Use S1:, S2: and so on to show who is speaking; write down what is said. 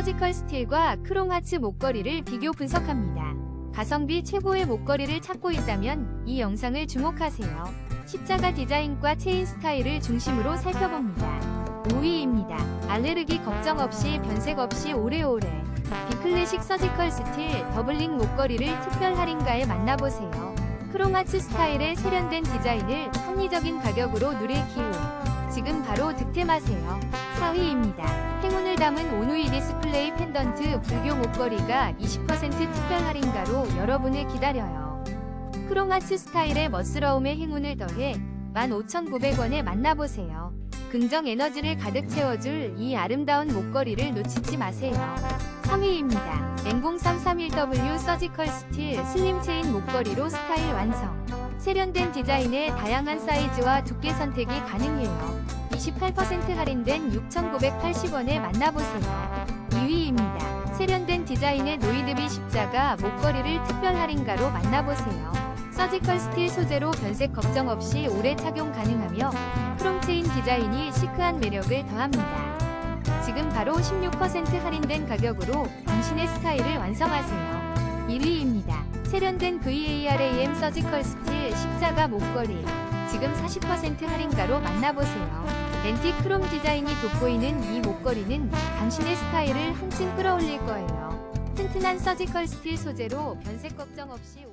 S1: 서지컬 스틸과 크롱하츠 목걸이를 비교 분석합니다. 가성비 최고의 목걸이를 찾고 있다면 이 영상을 주목하세요. 십자가 디자인과 체인 스타일을 중심으로 살펴봅니다. 5위입니다. 알레르기 걱정 없이 변색 없이 오래오래 비클래식 서지컬 스틸 더블링 목걸이를 특별 할인가에 만나보세요. 크롬하츠 스타일의 세련된 디자인을 합리적인 가격으로 누릴 기회. 지금 바로 득템하세요. 4위입니다. 담은 온누이 디스플레이 펜던트 불교 목걸이가 20% 특별 할인가로 여러분을 기다려요. 크롬하츠 스타일의 멋스러움에 행운을 더해 15,900원에 만나보세요. 긍정 에너지를 가득 채워줄 이 아름다운 목걸이를 놓치지 마세요. 3위입니다. N0331W 서지컬 스틸 슬림 체인 목걸이로 스타일 완성. 세련된 디자인에 다양한 사이즈와 두께 선택이 가능해요. 28% 할인된 6,980원에 만나보세요. 2위입니다. 세련된 디자인의 노이드비 십자가 목걸이를 특별 할인가로 만나보세요. 서지컬 스틸 소재로 변색 걱정 없이 오래 착용 가능하며 크롬 체인 디자인이 시크한 매력을 더합니다. 지금 바로 16% 할인된 가격으로 당신의 스타일을 완성하세요. 1위입니다. 세련된 VARAM 서지컬 스틸 십자가 목걸이. 지금 40% 할인가로 만나보세요. 렌티 크롬 디자인이 돋보이는 이 목걸이는 당신의 스타일을 한층 끌어올릴 거예요. 튼튼한 서지컬 스틸 소재로 변색 걱정 없이